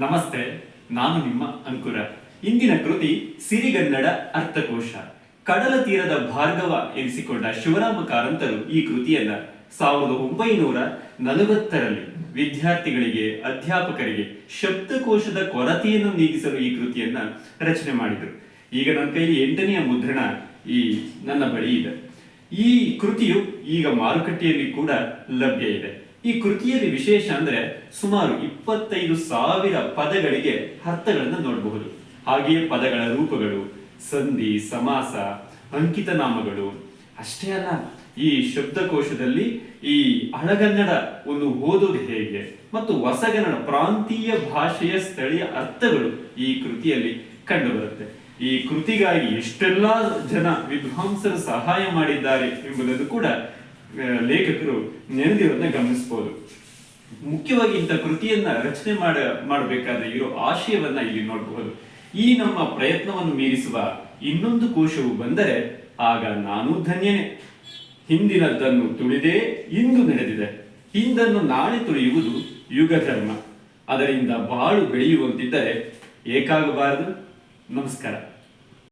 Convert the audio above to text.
ನಮಸ್ತೆ, ನಾನು ನಿಮ್ಮ ಅಂಕುರ. ಇಂದಿನ ಕೃತಿ ಸಿರಿಗನ್ನಡ ಅರ್ಥಕೋಶ. ಕಡಲ ತೀರದ ಭಾರ್ಗವ ಎನಿಸಿಕೊಂಡ ಶಿವರಾಮ ಕಾರಂತರು ಈ ಕೃತಿಯನ್ನ ಸಾವಿರದ ಒಂಬೈನೂರ ನಲವತ್ತರಲ್ಲಿ ವಿದ್ಯಾರ್ಥಿಗಳಿಗೆ, ಅಧ್ಯಾಪಕರಿಗೆ ಶಬ್ದಕೋಶದ ಕೊರತೆಯನ್ನು ನೀಗಿಸಲು ಈ ಕೃತಿಯನ್ನ ರಚನೆ ಮಾಡಿದರು. ಈಗ ನನ್ನ ಕೈಲಿ ಎಂಟನೆಯ ಮುದ್ರಣ ಈ ನನ್ನ ಬಳಿ ಇದೆ. ಈ ಕೃತಿಯು ಈಗ ಮಾರುಕಟ್ಟೆಯಲ್ಲಿ ಕೂಡ ಲಭ್ಯ ಇದೆ. ಈ ಕೃತಿಯಲ್ಲಿ ವಿಶೇಷ ಅಂದ್ರೆ ಸುಮಾರು ಇಪ್ಪತ್ತೈದು ಸಾವಿರ ಪದಗಳಿಗೆ ಅರ್ಥಗಳನ್ನು ನೋಡಬಹುದು. ಹಾಗೆಯೇ ಪದಗಳ ರೂಪಗಳು, ಸಂಧಿ, ಸಮಾಸ ಅಂಕಿತ ನಾಮಗಳು ಅಷ್ಟೇ ಅಲ್ಲ, ಈ ಶಬ್ದಕೋಶದಲ್ಲಿ ಈ ಹಳಗನ್ನಡ ಒಂದು ಓದೋದು ಹೇಗೆ ಮತ್ತು ಹೊಸಗನ್ನಡ ಪ್ರಾಂತೀಯ ಭಾಷೆಯ ಸ್ಥಳೀಯ ಅರ್ಥಗಳು ಈ ಕೃತಿಯಲ್ಲಿ ಕಂಡುಬರುತ್ತೆ. ಈ ಕೃತಿಗಾಗಿ ಎಷ್ಟೆಲ್ಲಾ ಜನ ವಿದ್ವಾಂಸರು ಸಹಾಯ ಮಾಡಿದ್ದಾರೆ ಎಂಬುದನ್ನು ಕೂಡ ಲೇಖಕರು ನೆನೆದಿರೋದನ್ನ ಗಮನಿಸಬಹುದು ಮುಖ್ಯವಾಗಿ ಇಂಥ ಕೃತಿಯನ್ನ ರಚನೆ ಮಾಡ, ಮಾಡಬೇಕಾದ್ರೆ ಇರೋ ಆಶಯವನ್ನ ಇಲ್ಲಿ ನೋಡಬಹುದು ಈ ನಮ್ಮ ಪ್ರಯತ್ನವನ್ನು ಮೀರಿಸುವ ಇನ್ನೊಂದು ಕೋಶವು ಬಂದರೆ ಆಗ ನಾನು ಧನ್ಯನೇ. ಹಿಂದಿನದ್ದನ್ನು ತುಳಿದೇ ಇಂದು ನಡೆದಿದೆ. ಹಿಂದನ್ನು ನಾಳೆ ತುಳಿಯುವುದು ಯುಗ ಧರ್ಮ ಅದರಿಂದ ಬಾಳು ಬೆಳೆಯುವಂತಿದ್ದರೆ ಏಕಾಗಬಾರದು. ನಮಸ್ಕಾರ.